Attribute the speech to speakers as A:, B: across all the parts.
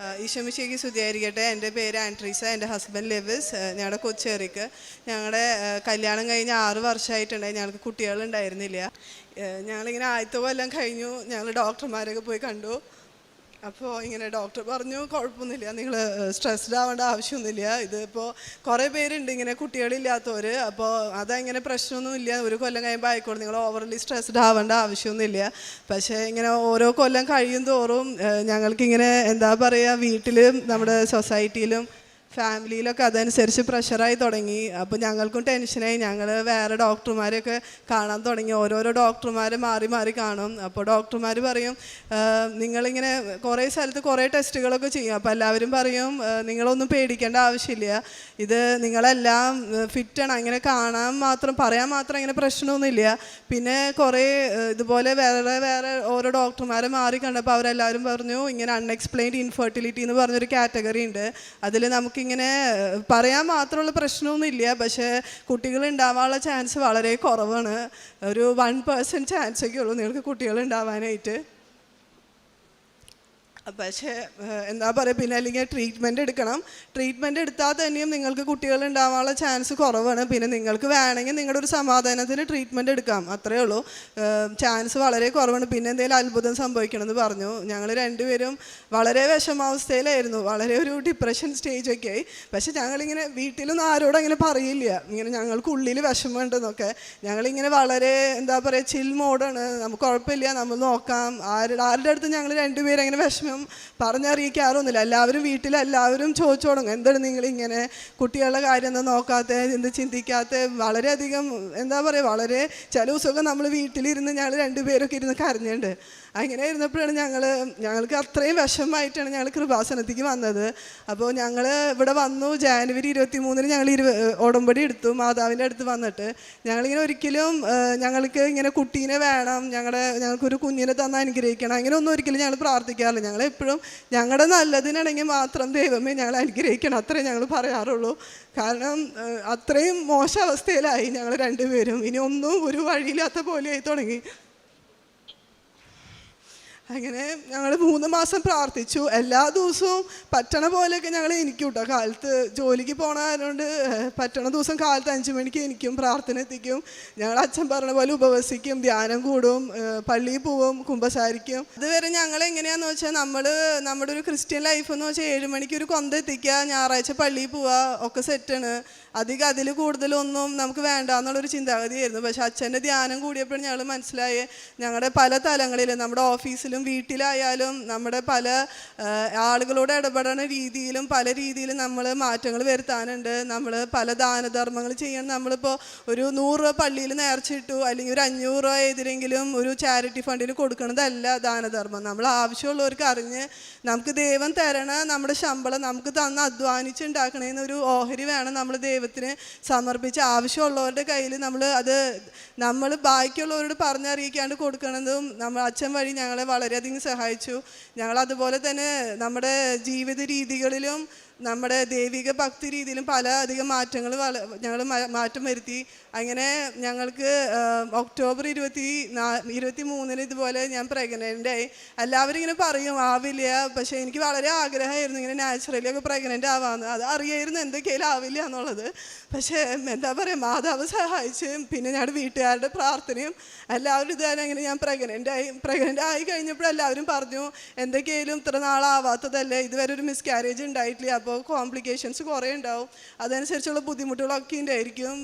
A: ഈശോമിശേക്ക് സ്തുതിയായിരിക്കട്ടെ. എന്റെ പേര് ആൻട്രീസ എന്റെ ഹസ്ബൻഡ് ലെവിസ് ഞങ്ങളുടെ കൊച്ചേറിക്ക് ഞങ്ങളുടെ കല്യാണം കഴിഞ്ഞ് ആറ് വർഷമായിട്ടുണ്ടായി. ഞങ്ങൾക്ക് കുട്ടികളുണ്ടായിരുന്നില്ല. ഞങ്ങളിങ്ങനെ ആദ്യത്തെ കൊല്ലം കഴിഞ്ഞു. ഞങ്ങൾ ഡോക്ടർമാരൊക്കെ പോയി കണ്ടു. അപ്പോൾ ഇങ്ങനെ ഡോക്ടർ പറഞ്ഞു കുഴപ്പമൊന്നുമില്ല നിങ്ങൾ സ്ട്രെസ്ഡ് ആവേണ്ട ആവശ്യമൊന്നുമില്ല. ഇതിപ്പോൾ കുറേ പേരുണ്ട് ഇങ്ങനെ കുട്ടികളില്ലാത്തവർ അപ്പോൾ അതങ്ങനെ പ്രശ്നമൊന്നുമില്ല ഒരു കൊല്ലം കഴിയുമ്പോൾ ആയിക്കോളും. നിങ്ങൾ ഓവർലി സ്ട്രെസ്ഡ് ആവേണ്ട ആവശ്യമൊന്നുമില്ല. പക്ഷേ ഇങ്ങനെ ഓരോ കൊല്ലം കഴിയും തോറും ഞങ്ങൾക്കിങ്ങനെ എന്താ പറയുക വീട്ടിലും നമ്മുടെ സൊസൈറ്റിയിലും ഫാമിലിയിലൊക്കെ അതനുസരിച്ച് പ്രഷറായി തുടങ്ങി. അപ്പോൾ ഞങ്ങൾക്കും ടെൻഷനായി. ഞങ്ങൾ വേറെ ഡോക്ടർമാരെയൊക്കെ കാണാൻ തുടങ്ങി. ഓരോരോ ഡോക്ടർമാരെ മാറി മാറി കാണും. അപ്പോൾ ഡോക്ടർമാർ പറയും "ആഹ് നിങ്ങളിങ്ങനെ കുറേ സ്ഥലത്ത് കുറേ ടെസ്റ്റുകളൊക്കെ ചെയ്യും. അപ്പോൾ എല്ലാവരും പറയും നിങ്ങളൊന്നും പേടിക്കേണ്ട ആവശ്യമില്ല. ഇത് നിങ്ങളെല്ലാം ഫിറ്റാണ്. അങ്ങനെ കാണാൻ മാത്രം പറയാൻ മാത്രം അങ്ങനെ പ്രശ്നമൊന്നുമില്ല. പിന്നെ കുറേ ഇതുപോലെ വേറെ വേറെ ഓരോ ഡോക്ടർമാരെ മാറി കണ്ടപ്പോൾ അവരെല്ലാവരും പറഞ്ഞു ഇങ്ങനെ അൺഎക്സ്പ്ലെയിൻഡ് ഇൻഫെർട്ടിലിറ്റി എന്ന് പറഞ്ഞൊരു കാറ്റഗറി ഉണ്ട് അതിൽ നമുക്കിങ്ങനെ പറയാൻ മാത്രമുള്ള പ്രശ്നമൊന്നുമില്ല. പക്ഷേ കുട്ടികൾ ഉണ്ടാവാനുള്ള ചാൻസ് വളരെ കുറവാണ്. ഒരു വൺ പേഴ്സന്റ് ചാൻസൊക്കെ ഉള്ളൂ നിങ്ങൾക്ക് കുട്ടികൾ ഉണ്ടാവാനായിട്ട് പക്ഷേ എന്താ പറയുക പിന്നെ അല്ലെങ്കിൽ ട്രീറ്റ്മെന്റ് എടുക്കണം. ട്രീറ്റ്മെന്റ് എടുത്താൽ തന്നെയും നിങ്ങൾക്ക് കുട്ടികൾ ഉണ്ടാവാനുള്ള ചാൻസ് കുറവാണ്. പിന്നെ നിങ്ങൾക്ക് വേണമെങ്കിൽ നിങ്ങളുടെ ഒരു സമാധാനത്തിന് ട്രീറ്റ്മെന്റ് എടുക്കാം. അത്രയേ ഉള്ളൂ. ചാൻസ് വളരെ കുറവാണ്. പിന്നെ എന്തെങ്കിലും അത്ഭുതം സംഭവിക്കണമെന്ന് പറഞ്ഞു. ഞങ്ങൾ രണ്ടുപേരും വളരെ വിഷമാവസ്ഥയിലായിരുന്നു. വളരെ ഒരു ഡിപ്രഷൻ സ്റ്റേജൊക്കെ ആയി. പക്ഷേ ഞങ്ങളിങ്ങനെ വീട്ടിലൊന്നും ആരോടും അങ്ങനെ പറയില്ല. ഇങ്ങനെ ഞങ്ങൾക്കുള്ളിൽ വിഷമമുണ്ടെന്നൊക്കെ. ഞങ്ങളിങ്ങനെ വളരെ എന്താ പറയുക ചിൽ മോഡാണ് നമുക്ക് കുഴപ്പമില്ല. നമ്മൾ നോക്കാം. ആരുടെ ആരുടെ അടുത്ത് ഞങ്ങൾ രണ്ടുപേരും അങ്ങനെ വിഷമം പറഞ്ഞറിയിക്കാറൊന്നുമില്ല എല്ലാവരും വീട്ടിൽ എല്ലാവരും ചോദിച്ചു തുടങ്ങും എന്താണ് നിങ്ങളിങ്ങനെ കുട്ടികളുടെ കാര്യം നോക്കാത്ത എന്ത് ചിന്തിക്കാത്ത? വളരെയധികം എന്താ പറയുക വളരെ ചില ദിവസമൊക്കെ നമ്മൾ വീട്ടിലിരുന്ന് ഞങ്ങൾ രണ്ടുപേരൊക്കെ ഇരുന്ന് കരഞ്ഞുണ്ട് അങ്ങനെ ഇരുന്നപ്പോഴാണ് ഞങ്ങൾ ഞങ്ങൾക്ക് അത്രയും വിഷമമായിട്ടാണ് ഞങ്ങൾ കൃപാസനത്തേക്ക് വന്നത്. അപ്പോൾ ഞങ്ങൾ ഇവിടെ വന്നു ജാനുവരി ഇരുപത്തി മൂന്നിന് ഞങ്ങൾ ഇരുപ ഉടമ്പടി എടുത്തു മാതാവിന്റെ അടുത്ത് വന്നിട്ട്. ഞങ്ങളിങ്ങനെ ഒരിക്കലും ഞങ്ങൾക്ക് ഇങ്ങനെ കുട്ടീനെ വേണം ഞങ്ങളുടെ ഞങ്ങൾക്കൊരു കുഞ്ഞിനെ തന്ന് അനുഗ്രഹിക്കണം അങ്ങനെ ഒന്നും ഒരിക്കലും ഞങ്ങൾ പ്രാർത്ഥിക്കാറില്ല. ഞങ്ങൾ എപ്പോഴും ഞങ്ങളുടെ നല്ലതിനാണെങ്കിൽ മാത്രം ദൈവമേ ഞങ്ങൾ അനുഗ്രഹിക്കണം. അത്രേ ഞങ്ങൾ പറയാറുള്ളൂ. കാരണം അത്രയും മോശ അവസ്ഥയിലായി ഞങ്ങൾ രണ്ടുപേരും. ഇനി ഒന്നും ഒരു വഴിയില്ലാത്ത പോലെയായി തുടങ്ങി. അങ്ങനെ ഞങ്ങൾ മൂന്ന് മാസം പ്രാർത്ഥിച്ചു. എല്ലാ ദിവസവും പറ്റണ പോലെയൊക്കെ ഞങ്ങൾ എനിക്കും കേട്ടോ കാലത്ത് ജോലിക്ക് പോണ പറ്റണ ദിവസം കാലത്ത് അഞ്ച് മണിക്ക് എനിക്കും പ്രാർത്ഥന എത്തിക്കും. ഞങ്ങൾ അച്ഛൻ പറഞ്ഞ പോലെ ഉപവസിക്കും ധ്യാനം കൂടും പള്ളിയിൽ പോവും കുമ്പസാരിക്കും. അതുവരെ ഞങ്ങൾ എങ്ങനെയാന്ന് വെച്ചാൽ നമ്മൾ നമ്മുടെ ഒരു ക്രിസ്ത്യൻ ലൈഫ് എന്ന് വെച്ചാൽ ഏഴ് മണിക്ക് ഒരു കൊന്ത എത്തിക്കുക ഞായറാഴ്ച പള്ളിയിൽ പോവുക ഒക്കെ സെറ്റാണ് അധികം അതിൽ കൂടുതലൊന്നും നമുക്ക് വേണ്ട എന്നുള്ളൊരു ചിന്താഗതിയായിരുന്നു. പക്ഷേ അച്ഛന്റെ ധ്യാനം കൂടിയപ്പോഴും ഞങ്ങൾ മനസ്സിലായി ഞങ്ങളുടെ പല തലങ്ങളിലും നമ്മുടെ ഓഫീസിലും വീട്ടിലായാലും നമ്മുടെ പല ആളുകളോട് ഇടപെടുന്ന രീതിയിലും പല രീതിയിലും നമ്മൾ മാറ്റങ്ങൾ വരുത്താനുണ്ട്. നമ്മൾ പല ദാനധർമ്മങ്ങൾ ചെയ്യാൻ നമ്മളിപ്പോൾ ഒരു നൂറ് രൂപ പള്ളിയിൽ നേർച്ചിട്ടു അല്ലെങ്കിൽ ഒരു അഞ്ഞൂറ് രൂപ ഏതിലെങ്കിലും ഒരു ചാരിറ്റി ഫണ്ടിന് കൊടുക്കുന്നതല്ല ദാനധർമ്മം. നമ്മൾ ആവശ്യമുള്ളവർക്ക് അറിഞ്ഞ് നമുക്ക് ദൈവം തരണ നമ്മുടെ ശമ്പളം നമുക്ക് തന്ന് അധ്വാനിച്ചുണ്ടാക്കണേന്ന് ഒരു ഓഹരി വേണം നമ്മൾ ദൈവത്തിന് സമർപ്പിച്ച്. ആവശ്യമുള്ളവരുടെ കയ്യിൽ നമ്മൾ അത് നമ്മൾ ബാക്കിയുള്ളവരോട് പറഞ്ഞറിയിക്കാണ്ട് കൊടുക്കണതും നമ്മൾ അച്ഛൻ വഴി ഞങ്ങളെ വളരെയധികം സഹായിച്ചു. ഞങ്ങൾ അതുപോലെ തന്നെ നമ്മുടെ ജീവിത രീതികളിലും നമ്മുടെ ദൈവിക ഭക്തി രീതിയിലും പല അധികം മാറ്റങ്ങൾ ഞങ്ങൾ മാറ്റം വരുത്തി. അങ്ങനെ ഞങ്ങൾക്ക് ഒക്ടോബർ ഇരുപത്തി നാ ഇരുപത്തി മൂന്നിന് ഇതുപോലെ ഞാൻ പ്രഗ്നന്റ് ആയി. എല്ലാവരും ഇങ്ങനെ പറയും ആവില്ല പക്ഷേ എനിക്ക് വളരെ ആഗ്രഹമായിരുന്നു ഇങ്ങനെ നാച്ചുറലി ഒക്കെ പ്രഗ്നന്റ് ആവാമെന്ന് അത് അറിയായിരുന്നു എന്തൊക്കെയാലും ആവില്ല എന്നുള്ളത്. പക്ഷേ എന്താ പറയുക മാതാവ് സഹായിച്ച് പിന്നെ ഞങ്ങളുടെ വീട്ടുകാരുടെ പ്രാർത്ഥനയും എല്ലാവരും ഇതുവരെ അങ്ങനെ ഞാൻ പ്രഗ്നന്റ് ആയി പ്രഗ്നന്റ് ആയി കഴിഞ്ഞപ്പോൾ എല്ലാവരും പറഞ്ഞു എന്തൊക്കെയാലും ഇത്ര നാളാവാത്തതല്ലേ ഇതുവരെ ഒരു മിസ്കാരേജ് ഉണ്ടായിട്ടില്ല. കോംപ്ലിക്കേഷൻസ് കുറേ ഉണ്ടാവും. അതനുസരിച്ചുള്ള ബുദ്ധിമുട്ടുകളൊക്കെ ഉണ്ടായിരിക്കും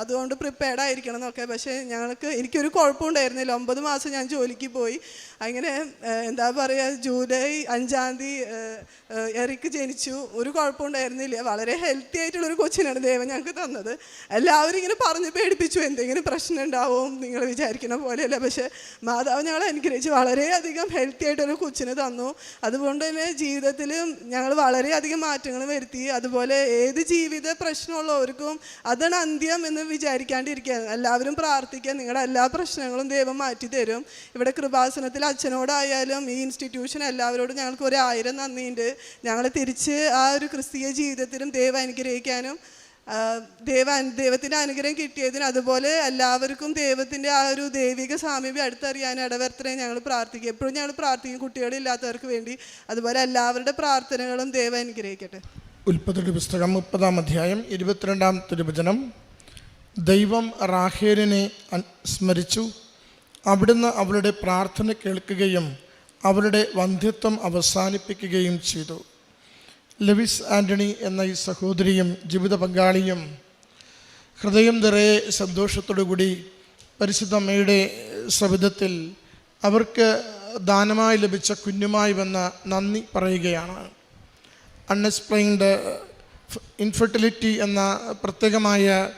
A: അതുകൊണ്ട് പ്രിപ്പയർഡ് ആയിരിക്കണം എന്നൊക്കെ. പക്ഷേ ഞങ്ങൾക്ക് എനിക്കൊരു കുഴപ്പമുണ്ടായിരുന്നില്ല. ഒമ്പത് മാസം ഞാൻ ജോലിക്ക് പോയി. അങ്ങനെ എന്താ പറയുക ജൂലൈ അഞ്ചാം തീയതി എറിക്ക് ജനിച്ചു. ഒരു കുഴപ്പമുണ്ടായിരുന്നില്ല. വളരെ ഹെൽത്തി ആയിട്ടുള്ളൊരു കൊച്ചിനാണ് ദൈവം ഞങ്ങൾക്ക് തന്നത്. എല്ലാവരും ഇങ്ങനെ പറഞ്ഞ് പേടിപ്പിച്ചു. എന്തെങ്കിലും പ്രശ്നം ഉണ്ടാവും നിങ്ങൾ വിചാരിക്കുന്ന പോലെയല്ല. പക്ഷേ മാതാവ് ഞങ്ങളെ അനുഗ്രഹിച്ച് വളരെയധികം ഹെൽത്തി ആയിട്ടൊരു കൊച്ചിന് തന്നു. അതുകൊണ്ട് തന്നെ ജീവിതത്തിലും ഞങ്ങൾ വളരെയധികം മാറ്റങ്ങൾ വരുത്തി. അതുപോലെ ഏത് ജീവിത പ്രശ്നമുള്ളവർക്കും അതാണ് അന്ത്യം എന്ന് വിചാരിക്കാണ്ടിരിക്കുക. എല്ലാവരും പ്രാർത്ഥിക്കുക. നിങ്ങളുടെ എല്ലാ പ്രശ്നങ്ങളും ദൈവം മാറ്റി തരും. ഇവിടെ കൃപാസനത്തിൽ അച്ഛനോടായാലും ഈ ഇൻസ്റ്റിറ്റ്യൂഷൻ എല്ലാവരോടും ഞങ്ങൾക്ക് ഒരു ആയിരം നന്ദിയുണ്ട്. ഞങ്ങൾ തിരിച്ച് ആ ഒരു ക്രിസ്തീയ ജീവിതത്തിലും ദൈവം അനുഗ്രഹിക്കാനും ദൈവ ദൈവത്തിന്റെ അനുഗ്രഹം കിട്ടിയതിന് അതുപോലെ എല്ലാവർക്കും ദൈവത്തിന്റെ ആ ഒരു ദൈവിക സാമീപ്യം അടുത്തറിയാൻ ഇടവരുത്തനെ ഞങ്ങൾ പ്രാർത്ഥിക്കും. എപ്പോഴും ഞങ്ങൾ പ്രാർത്ഥിക്കും കുട്ടികളില്ലാത്തവർക്ക് വേണ്ടി. അതുപോലെ എല്ലാവരുടെ പ്രാർത്ഥനകളും ദൈവം അനുഗ്രഹിക്കട്ടെ.
B: ഉൽപ്പത്തിയുടെ പുസ്തകം മുപ്പതാം അധ്യായം ഇരുപത്തിരണ്ടാം തിരുവചനം. ദൈവം റാഹേലിനെ സ്മരിച്ചു. അവിടുന്ന് അവളുടെ പ്രാർത്ഥന കേൾക്കുകയും അവളുടെ വന്ധ്യത്വം അവസാനിപ്പിക്കുകയും ചെയ്തു. ലെവിസ് ആന്റണി എന്ന ഈ സഹോദരിയും ജീവിത പങ്കാളിയും ഹൃദയം നിറയെ സന്തോഷത്തോടുകൂടി പരിശുദ്ധമ്മയുടെ സവിധത്തിൽ അവർക്ക് ദാനമായി ലഭിച്ച കുഞ്ഞുമായി വന്ന നന്ദി പറയുകയാണ്. അൺഎക്സ്പ്ലെയിൻഡ് ഇൻഫെർട്ടിലിറ്റി എന്ന പ്രത്യേകമായ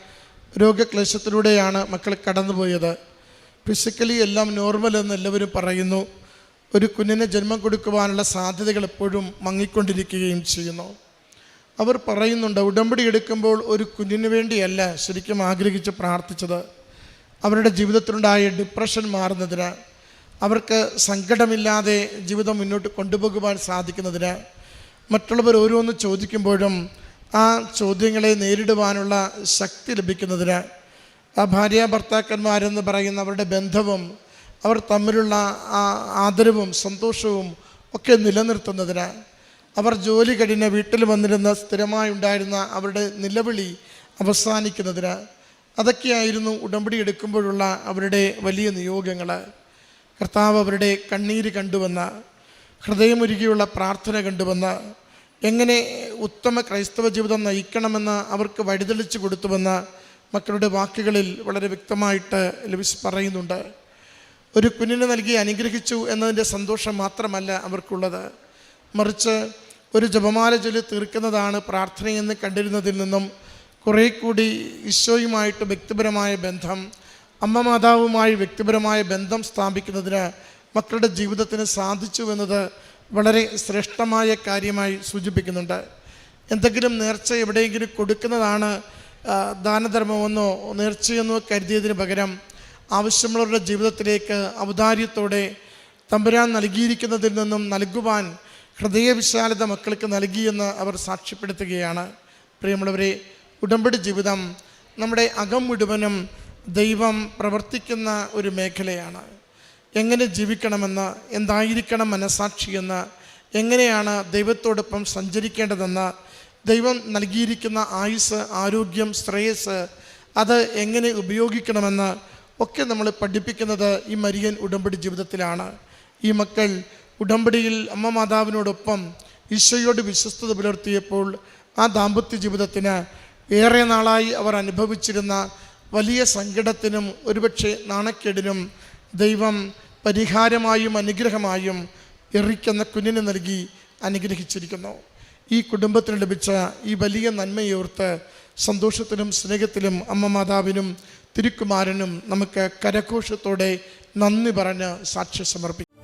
B: രോഗക്ലേശത്തിലൂടെയാണ് മക്കൾ കടന്നുപോയത്. ഫിസിക്കലി എല്ലാം നോർമൽ എന്ന് എല്ലാവരും പറയുന്നു. ഒരു കുഞ്ഞിന് ജന്മം കൊടുക്കുവാനുള്ള സാധ്യതകൾ എപ്പോഴും മങ്ങിക്കൊണ്ടിരിക്കുകയും ചെയ്യുന്നു. അവർ പറയുന്നുണ്ട് ഉടമ്പടി എടുക്കുമ്പോൾ ഒരു കുഞ്ഞിന് വേണ്ടിയല്ല ശരിക്കും ആഗ്രഹിച്ച് പ്രാർത്ഥിച്ചത്. അവരുടെ ജീവിതത്തിലുണ്ടായ ഡിപ്രഷൻ മാറുന്നതിന് അവർക്ക് സങ്കടമില്ലാതെ ജീവിതം മുന്നോട്ട് കൊണ്ടുപോകുവാൻ സാധിക്കുന്നതിന് മറ്റുള്ളവർ ഓരോന്ന് ചോദിക്കുമ്പോഴും ആ ചോദ്യങ്ങളെ നേരിടുവാനുള്ള ശക്തി ലഭിക്കുന്നതിന് ആ ഭാര്യ ഭർത്താക്കന്മാരെന്ന് പറയുന്ന അവരുടെ ബന്ധവും അവർ തമ്മിലുള്ള ആ ആദരവും സന്തോഷവും ഒക്കെ നിലനിർത്തുന്നതിന് അവർ ജോലി കഴിഞ്ഞ് വീട്ടിൽ വന്നിരുന്ന സ്ഥിരമായി ഉണ്ടായിരുന്ന അവരുടെ നിലവിളി അവസാനിക്കുന്നതിന് അതൊക്കെയായിരുന്നു ഉടമ്പടി എടുക്കുമ്പോഴുള്ള അവരുടെ വലിയ നിയോഗങ്ങൾ. കർത്താവ് അവരുടെ കണ്ണീര് കണ്ടുവന്ന ഹൃദയമൊരുകിയുള്ള പ്രാർത്ഥന കണ്ടുവന്ന എങ്ങനെ ഉത്തമ ക്രൈസ്തവ ജീവിതം നയിക്കണമെന്ന് അവർക്ക് വഴിതെളിച്ചു കൊടുത്തുവെന്ന് മക്കളുടെ വാക്കുകളിൽ വളരെ വ്യക്തമായിട്ട് ലഭിച്ച് പറയുന്നുണ്ട്. ഒരു കുഞ്ഞിനെ നൽകി അനുഗ്രഹിച്ചു എന്നതിന്റെ സന്തോഷം മാത്രമല്ല അവർക്കുള്ളത്. മറിച്ച് ഒരു ജപമാല ചൊല്ലി തീർക്കുന്നതാണ് പ്രാർത്ഥനയെന്ന് കണ്ടിരുന്നതിൽ നിന്നും കുറേ കൂടി ഈശോയുമായിട്ട് വ്യക്തിപരമായ ബന്ധം അമ്മ മാതാവുമായി വ്യക്തിപരമായ ബന്ധം സ്ഥാപിക്കുന്നതിന് മക്കളുടെ ജീവിതത്തിന് സാധിച്ചു എന്നത് വളരെ ശ്രേഷ്ഠമായ കാര്യമായി സൂചിപ്പിക്കുന്നുണ്ട്. എന്തെങ്കിലും നേർച്ച എവിടെയെങ്കിലും കൊടുക്കുന്നതാണ് ദാനധർമ്മമെന്നോ നേർച്ചയെന്നോ കരുതിയതിന് പകരം ആവശ്യമുള്ളവരുടെ ജീവിതത്തിലേക്ക് ഔദാര്യത്തോടെ തമ്പുരാൻ നൽകിയിരിക്കുന്നതിൽ നിന്നും നൽകുവാൻ ഹൃദയവിശാലത മക്കൾക്ക് നൽകിയെന്ന് അവർ സാക്ഷ്യപ്പെടുത്തുകയാണ്. പ്രിയമുള്ളവരെ ഉടമ്പടി ജീവിതം നമ്മുടെ അകം മുഴുവനും ദൈവം പ്രവർത്തിക്കുന്ന ഒരു മേഖലയാണ്. എങ്ങനെ ജീവിക്കണമെന്ന് എന്തായിരിക്കണം മനസാക്ഷിയെന്ന് എങ്ങനെയാണ് ദൈവത്തോടൊപ്പം സഞ്ചരിക്കേണ്ടതെന്ന് ദൈവം നൽകിയിരിക്കുന്ന ആയുസ് ആരോഗ്യം ശ്രേയസ് അത് എങ്ങനെ ഉപയോഗിക്കണമെന്ന് ഒക്കെ നമ്മൾ പഠിപ്പിക്കുന്നത് ഈ മരിയൻ ഉടമ്പടി ജീവിതത്തിലാണ്. ഈ മക്കൾ ഉടമ്പടിയിൽ അമ്മ മാതാവിനോടൊപ്പം ഈശോയോട് വിശ്വസ്തത പുലർത്തിയപ്പോൾ ആ ദാമ്പത്യ ജീവിതത്തിന് ഏറെ നാളായി അവർ അനുഭവിച്ചിരുന്ന വലിയ സങ്കടത്തിനും ഒരുപക്ഷെ നാണക്കേടിനും ദൈവം പരിഹാരമായും അനുഗ്രഹമായും എറിക്കുന്ന കുഞ്ഞിന് നൽകി അനുഗ്രഹിച്ചിരിക്കുന്നു. ഈ കുടുംബത്തിന് ലഭിച്ച ഈ വലിയ നന്മയോർത്ത് സന്തോഷത്തിലും സ്നേഹത്തിലും അമ്മ മാതാവിനും തിരുക്കുമാരനും നമുക്ക് കരഘോഷത്തോടെ നന്ദി പറഞ്ഞ് സാക്ഷ്യം സമർപ്പിക്കാം